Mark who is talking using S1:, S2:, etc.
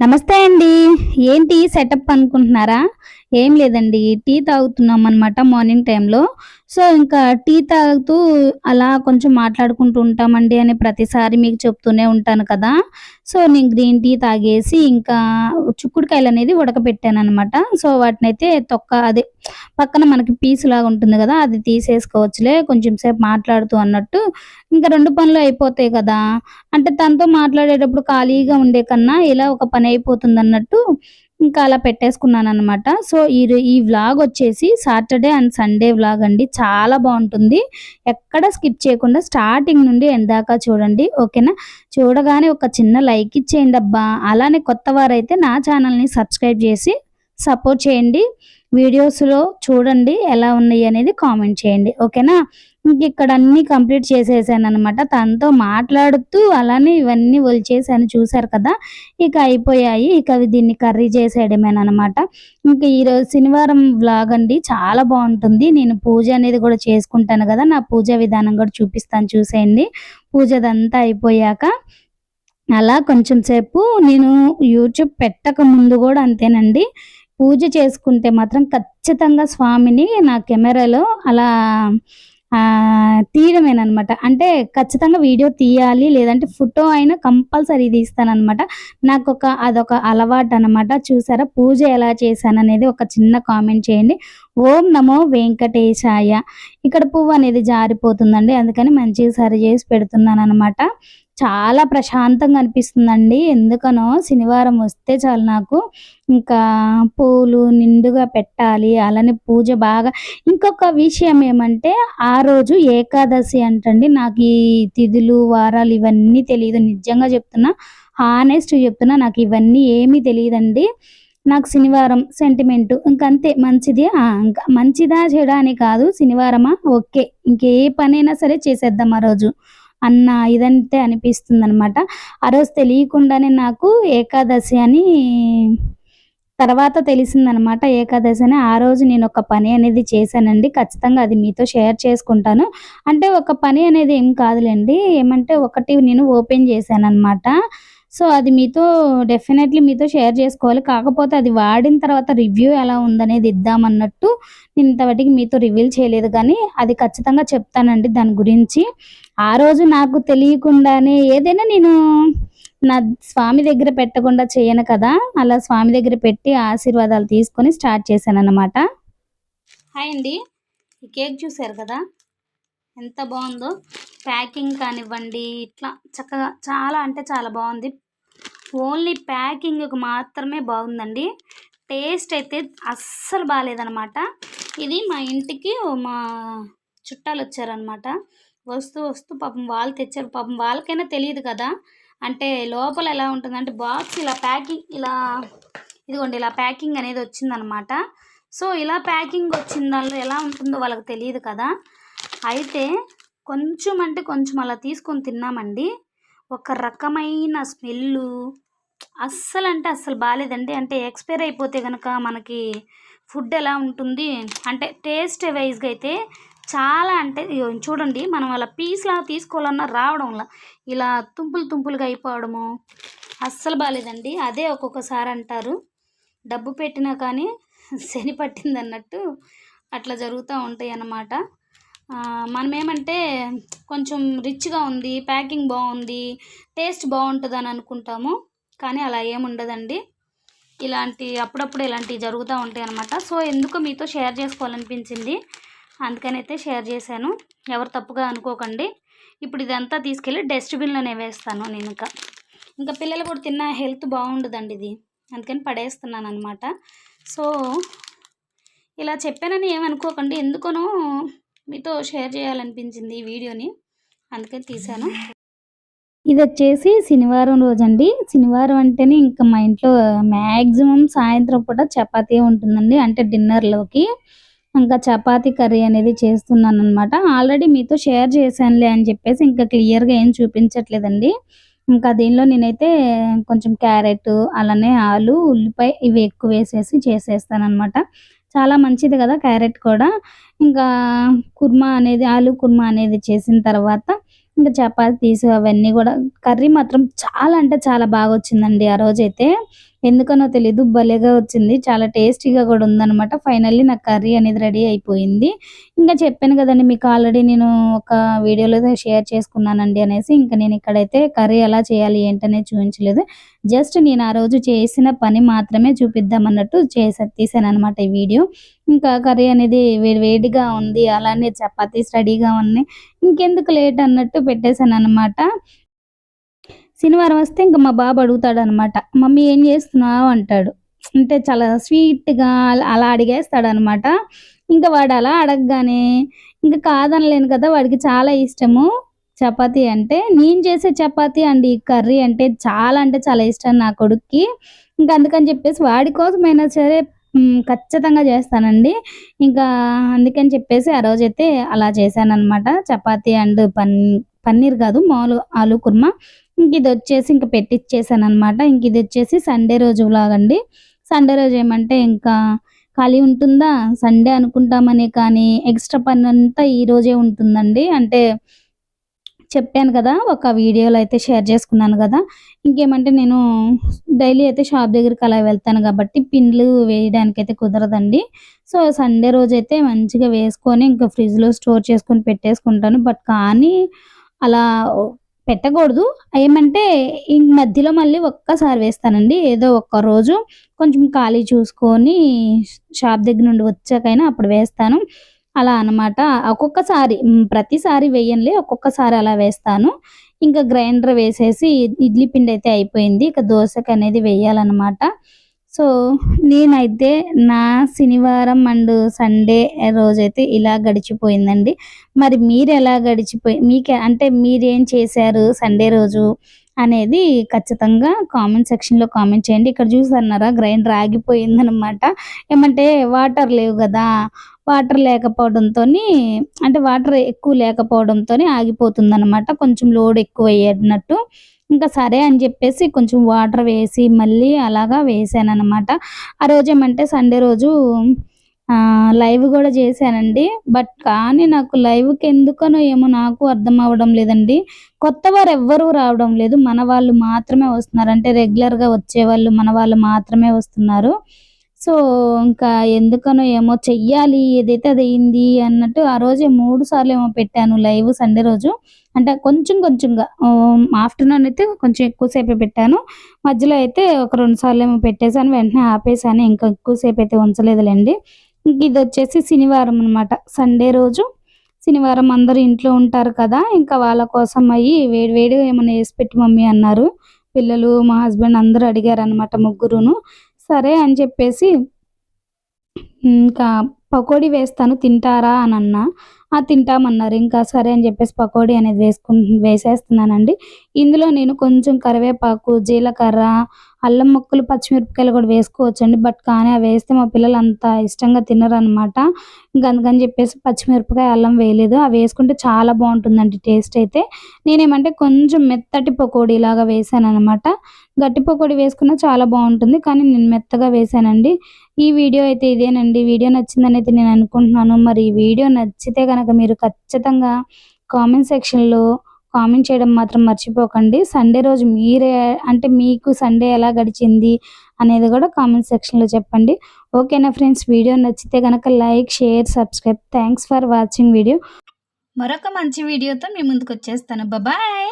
S1: నమస్తే అండి. ఏంటి సెటప్ అనుకుంటున్నారా? ఏం లేదండి. టీ తాగుతున్నాం అనమాట మార్నింగ్ టైంలో సో ఇంకా టీ తాగుతూ అలా కొంచెం మాట్లాడుకుంటూ ఉంటామండి అని ప్రతిసారి మీకు చెప్తూనే ఉంటాను కదా. సో నేను గ్రీన్ టీ తాగేసి ఇంకా చుక్కుడుకాయలు అనేది ఉడకబెట్టాను అనమాట సో వాటిని అయితే తొక్క అదే పక్కన మనకి పీస్ లాగా ఉంటుంది కదా అది తీసేసుకోవచ్చులే కొంచెం సేపు మాట్లాడుతూ అన్నట్టు. ఇంకా రెండు పనులు అయిపోతాయి కదా అంటే తనతో మాట్లాడేటప్పుడు ఖాళీగా ఉండే కన్నా ఇలా ఒక పని అయిపోతుంది అన్నట్టు ఇంకా అలా పెట్టేసుకున్నాను అనమాట సో ఈ ఈ వ్లాగ్ వచ్చేసి సాటర్డే అండ్ సండే వ్లాగ్ అండి చాలా బాగుంటుంది. ఎక్కడ స్కిప్ చేయకుండా స్టార్టింగ్ నుండి ఎండ్ దాకా చూడండి ఓకేనా? చూడగానే ఒక చిన్న లైక్ ఇచ్చేయండి అబ్బా. అలానే కొత్త వారైతే నా ఛానల్ని సబ్స్క్రైబ్ చేసి సపోర్ట్ చేయండి. వీడియోస్లో చూడండి ఎలా ఉన్నాయి అనేది కామెంట్ చేయండి. ఓకేనా? ఇంక ఇక్కడ అన్ని కంప్లీట్ చేసేసాను అనమాట తనతో మాట్లాడుతూ అలానే ఇవన్నీ ఒలిచేసాను చూసారు కదా? ఇక అయిపోయాయి. ఇక అవి దీన్ని కర్రీ చేసేయడమేనమాట ఇంకా ఈరోజు శనివారం వ్లాగ్ అండి. చాలా బాగుంటుంది. నేను పూజ అనేది కూడా చేసుకుంటాను కదా? నా పూజ విధానం కూడా చూపిస్తాను చూసేయండి. పూజదంతా అయిపోయాక అలా కొంచెం సేపు నేను యూట్యూబ్ పెట్టక ముందు కూడా అంతేనండి. పూజ చేసుకుంటే మాత్రం ఖచ్చితంగా స్వామిని నా కెమెరాలో అలా తీయడమేనమాట అంటే ఖచ్చితంగా వీడియో తీయాలి లేదంటే ఫోటో అయినా కంపల్సరీ తీస్తానమాట నాకు ఒక అదొక అలవాటు అనమాట చూసారా? పూజ ఎలా చేశాను అనేది ఒక చిన్న కామెంట్ చేయండి. ఓం నమో వెంకటేశాయ. ఇక్కడ పువ్వు అనేది జారిపోతుందండి. అందుకని మంచిగా సరి చేసి పెడుతున్నాను అనమాట చాలా ప్రశాంతంగా అనిపిస్తుందండి. ఎందుకనో శనివారం వస్తే చాలు నాకు ఇంకా పూలు నిండుగా పెట్టాలి. అలానే పూజ బాగా ఇంకొక విషయం ఏమంటే ఆ రోజు ఏకాదశి అంటండి. నాకు ఈ తిథులు వారాలు ఇవన్నీ తెలియదు నిజంగా చెప్తున్నా హానెస్ట్ చెప్తున్నా నాకు ఇవన్నీ ఏమీ తెలియదండి నాకు శనివారం సెంటిమెంట్ ఇంకంతే మంచిది. ఇంకా మంచిదా చెడా అని కాదు. శనివారమా? ఓకే. ఇంకే పనైనా సరే చేసేద్దాం ఆ రోజు. అన్న ఇదంతే అనిపిస్తుంది అనమాట ఆ రోజు తెలియకుండానే నాకు ఏకాదశి అని తర్వాత తెలిసిందనమాట ఏకాదశి అని ఆ రోజు నేను ఒక పని అనేది చేశానండి. ఖచ్చితంగా అది మీతో షేర్ చేసుకుంటాను. అంటే ఒక పని అనేది ఏం కాదులేండి. ఏమంటే ఒకటి నేను ఓపెన్ చేశాను అనమాట సో అది మీతో డెఫినెట్లీ మీతో షేర్ చేసుకోవాలి. కాకపోతే అది వాడిన తర్వాత రివ్యూ ఎలా ఉందనేది ఇద్దామన్నట్టు నేను ఇంతవరకు మీతో రివీల్ చేయలేదు. కానీ అది ఖచ్చితంగా చెప్తానండి దాని గురించి. ఆ రోజు నాకు తెలియకుండానే ఏదైనా నేను నా స్వామి దగ్గర పెట్టకుండా చేయను కదా. అలా స్వామి దగ్గర పెట్టి ఆశీర్వాదాలు తీసుకొని స్టార్ట్ చేశాను అనమాట హాయ్ అండి. ఈ కేక్ చూసారు కదా? ఎంత బాగుందో. ప్యాకింగ్ కానివ్వండి ఇట్లా చక్కగా చాలా అంటే చాలా బాగుంది. ఓన్లీ ప్యాకింగ్కి మాత్రమే బాగుందండి. టేస్ట్ అయితే అస్సలు బాగాలేదనమాట ఇది మా ఇంటికి మా చుట్టాలు వచ్చారనమాట. వస్తూ వస్తూ పాపం వాళ్ళు తెచ్చారు. పాపం వాళ్ళకైనా తెలియదు కదా. అంటే లోపల ఎలా ఉంటుందంటే బాక్స్ ఇలా ప్యాకింగ్ ఇలా ఇదిగోండి ఇలా ప్యాకింగ్ అనేది వచ్చిందనమాట. సో ఇలా ప్యాకింగ్ వచ్చిన దానిలో ఎలా ఉంటుందో వాళ్ళకి తెలియదు కదా. అయితే కొంచెం అంటే కొంచెం అలా తీసుకొని తిన్నామండి. ఒక రకమైన స్మెల్లు. అస్సలు అంటే అస్సలు బాగాలేదండి అంటే ఎక్స్పైర్ అయిపోతే కనుక మనకి ఫుడ్ ఎలా ఉంటుంది? అంటే టేస్ట్ వైజ్గా అయితే చాలా అంటే చూడండి మనం అలా పీస్లా తీసుకోవాలన్నా రావడంలా ఇలా తుంపులు తుంపులుగా అయిపోవడము అస్సలు బాగాలేదండి అదే ఒక్కొక్కసారి అంటారు డబ్బు పెట్టినా కానీ శని పట్టింది అన్నట్టు అట్లా జరుగుతూ ఉంటాయి అన్నమాట మనం ఏమంటే కొంచెం రిచ్గా ఉంది ప్యాకింగ్ బాగుంది టేస్ట్ బాగుంటుంది అని అనుకుంటాము. కానీ అలా ఏముండదండి ఇలాంటి అప్పుడప్పుడు ఇలాంటివి జరుగుతూ ఉంటాయి అనమాట సో ఎందుకు మీతో షేర్ చేసుకోవాలనిపించింది? అందుకనైతే షేర్ చేశాను. ఎవరు తప్పుగా అనుకోకండి. ఇప్పుడు ఇదంతా తీసుకెళ్ళి డస్ట్బిన్లోనే వేస్తాను నేను ఇంకా. ఇంకా పిల్లలు కూడా తిన్న హెల్త్ బాగుండదండి ఇది. అందుకని పడేస్తున్నాను అనమాట సో ఇలా చెప్పానని ఏమనుకోకండి. ఎందుకనో మీతో షేర్ చేయాలనిపించింది ఈ వీడియోని. అందుకని తీశాను. ఇది వచ్చేసి శనివారం రోజండి. శనివారం అంటేనే ఇంకా మా ఇంట్లో మ్యాక్సిమం సాయంత్రం పూట చపాతీ ఉంటుందండి. అంటే డిన్నర్లోకి ఇంకా చపాతీ కర్రీ అనేది చేస్తున్నాను అనమాట ఆల్రెడీ మీతో షేర్ చేశానులే అని చెప్పేసి ఇంకా క్లియర్గా ఏం చూపించట్లేదండి. ఇంకా దీనిలో నేనైతే కొంచెం క్యారెట్ అలానే ఆలు ఉల్లిపాయ ఇవి ఎక్కువ వేసేసి చేసేస్తాను అనమాట చాలా మంచిది కదా క్యారెట్ కూడా. ఇంకా కుర్మా అనేది ఆలు కుర్మా అనేది చేసిన తర్వాత ఇంకా చపాతీస్ అవన్నీ కూడా కర్రీ మాత్రం చాలా అంటే చాలా బాగా వచ్చిందండి ఆ రోజైతే. ఎందుకనో తెలీదు భలేగా వచ్చింది. చాలా టేస్టీగా కూడా ఉందన్నమాట. ఫైనల్లీ నా కర్రీ అనేది రెడీ అయిపోయింది. ఇంకా చెప్పాను కదండి మీకు ఆల్రెడీ నేను ఒక వీడియోలో షేర్ చేసుకున్నానండి అనేసి ఇంకా నేను ఇక్కడైతే కర్రీ ఎలా చేయాలి ఏంటనేది చూపించలేదు. జస్ట్ నేను ఆ రోజు చేసిన పని మాత్రమే చూపిద్దాం అన్నట్టు చేసా తీసాను అనమాట ఈ వీడియో. ఇంకా కర్రీ అనేది వేడి వేడిగా ఉంది అలానే చపాతీస్ రెడీగా ఉన్నాయి. ఇంకెందుకు లేట్ అన్నట్టు పెట్టేశాను అనమాట శనివారం వస్తే ఇంకా మా బాబు అడుగుతాడు అనమాట మమ్మీ ఏం చేస్తున్నావు? అంటాడు. అంటే చాలా స్వీట్గా అలా అడిగేస్తాడు అనమాట ఇంకా వాడు అలా అడగగానే ఇంకా కాదనలేను కదా వాడికి చాలా ఇష్టము చపాతీ అంటే నేను చేసే చపాతీ అండ్ ఈ కర్రీ అంటే చాలా అంటే చాలా ఇష్టం నా కొడుక్కి. ఇంకా అందుకని చెప్పేసి వాడి కోసమైనా సరే ఖచ్చితంగా చేస్తానండి. ఇంకా అందుకని చెప్పేసి ఆ రోజైతే అలా చేశాను అనమాట చపాతీ అండ్ పన్ పన్నీర్ కాదు మామూలు ఆలు కుర్మా. ఇంక ఇది వచ్చేసి ఇంకా పెట్టిచ్చేసాను అనమాట ఇంక ఇది వచ్చేసి సండే రోజు లాగండి. సండే రోజు ఏమంటే ఇంకా ఖాళీ ఉంటుందా? సండే అనుకుంటామని కానీ ఎక్స్ట్రా పని అంతా ఈ రోజే ఉంటుందండి. అంటే చెప్పాను కదా ఒక వీడియోలో అయితే షేర్ చేసుకున్నాను కదా. ఇంకేమంటే నేను డైలీ అయితే షాప్ దగ్గరికి అలా వెళ్తాను కాబట్టి పిండ్లు వేయడానికి అయితే కుదరదండి. సో సండే రోజు అయితే మంచిగా వేసుకొని ఇంకా ఫ్రిడ్జ్లో స్టోర్ చేసుకొని పెట్టేసుకుంటాను. బట్ కానీ అలా పెట్టకూడదు. ఏమంటే ఈ మధ్యలో మళ్ళీ ఒక్కసారి వేస్తానండి. ఏదో ఒక్క రోజు కొంచెం ఖాళీ చూసుకొని షాప్ దగ్గర నుండి వచ్చాకైనా అప్పుడు వేస్తాను. అలా అనమాట ఒక్కొక్కసారి ప్రతిసారి వేయనులే ఒక్కొక్కసారి అలా వేస్తాను. ఇంకా గ్రైండర్ వేసేసి ఇడ్లీ పిండి అయితే అయిపోయింది. ఇక దోశకి అనేది వేయాలన్నమాట. సో నేనైతే నా శనివారం అండ్ సండే రోజైతే ఇలా గడిచిపోయిందండి. మరి మీరు ఎలా గడిచిపోయి మీకు అంటే మీరేం చేశారు సండే రోజు అనేది ఖచ్చితంగా కామెంట్ సెక్షన్లో కామెంట్ చేయండి. ఇక్కడ చూసన్నారా గ్రైండర్ ఆగిపోయిందనమాట ఏమంటే వాటర్ లేవు కదా వాటర్ లేకపోవడంతో అంటే వాటర్ ఎక్కువ లేకపోవడంతో ఆగిపోతుందనమాట కొంచెం లోడ్ ఎక్కువ అయ్యేటట్టు. ఇంకా సరే అని చెప్పేసి కొంచెం వాటర్ వేసి మళ్ళీ అలాగా వేసాను అనమాట ఆ రోజు ఏమంటే సండే రోజు లైవ్ కూడా చేశానండి. బట్ కానీ నాకు లైవ్కి ఎందుకనో ఏమో నాకు అర్థం అవ్వడం లేదండి. కొత్త వారు ఎవ్వరూ రావడం లేదు. మన వాళ్ళు మాత్రమే వస్తున్నారు. అంటే రెగ్యులర్గా వచ్చేవాళ్ళు మన వాళ్ళు మాత్రమే వస్తున్నారు. సో ఇంకా ఎందుకనో ఏమో చెయ్యాలి ఏదైతే అది అయింది అన్నట్టు ఆ రోజే మూడు సార్లు ఏమో పెట్టాను లైవ్ సండే రోజు. అంటే కొంచెం కొంచెంగా ఆఫ్టర్నూన్ అయితే కొంచెం ఎక్కువసేపే పెట్టాను. మధ్యలో అయితే ఒక రెండు సార్లు ఏమో పెట్టేశాను వెంటనే ఆపేసాను ఇంకా ఎక్కువసేపు అయితే ఉంచలేదులేండి. ఇంక ఇది వచ్చేసి శనివారం అనమాట సండే రోజు శనివారం అందరూ ఇంట్లో ఉంటారు కదా ఇంకా వాళ్ళ కోసం అయ్యి వేడి వేడిగా ఏమైనా వేసి పెట్టి మమ్మీ అన్నారు. పిల్లలు మా హస్బెండ్ అందరూ అడిగారు అనమాట ముగ్గురును. సరే అని చెప్పేసి ఇంకా పకోడీ వేస్తాను తింటారా? అని అన్నా. ఆ తింటామన్నారు. ఇంకా సరే అని చెప్పేసి పకోడీ అనేది వేసుకు వేసేస్తున్నానండి. ఇందులో నేను కొంచెం కరివేపాకు జీలకర్ర అల్లం ముక్కలు పచ్చిమిరపకాయలు కూడా వేసుకోవచ్చండి. బట్ కానీ అవి వేస్తే మా పిల్లలు అంత ఇష్టంగా తినరు అనమాట ఇంకా అందుకని చెప్పేసి పచ్చిమిరపకాయ అల్లం వేయలేదు. అవి వేసుకుంటే చాలా బాగుంటుందండి టేస్ట్ అయితే. నేనేమంటే కొంచెం మెత్తటి పకోడీ లాగా వేసాను అనమాట గట్టి పకోడీ వేసుకున్నా చాలా బాగుంటుంది. కానీ నేను మెత్తగా వేసానండి. ఈ వీడియో అయితే ఇదేనండి. వీడియో నచ్చిందని అయితే నేను అనుకుంటున్నాను. మరి ఈ వీడియో నచ్చితే కనుక మీరు ఖచ్చితంగా కామెంట్ సెక్షన్లో కామెంట్ చేయడం మాత్రం మర్చిపోకండి. సండే రోజు మీరే అంటే మీకు సండే ఎలా గడిచింది అనేది కూడా కామెంట్ సెక్షన్లో చెప్పండి. ఓకేనా ఫ్రెండ్స్ వీడియో నచ్చితే కనుక like share subscribe thanks for watching video మరొక మంచి వీడియోతో మీ ముందుకు వచ్చేస్తాను. బాయ్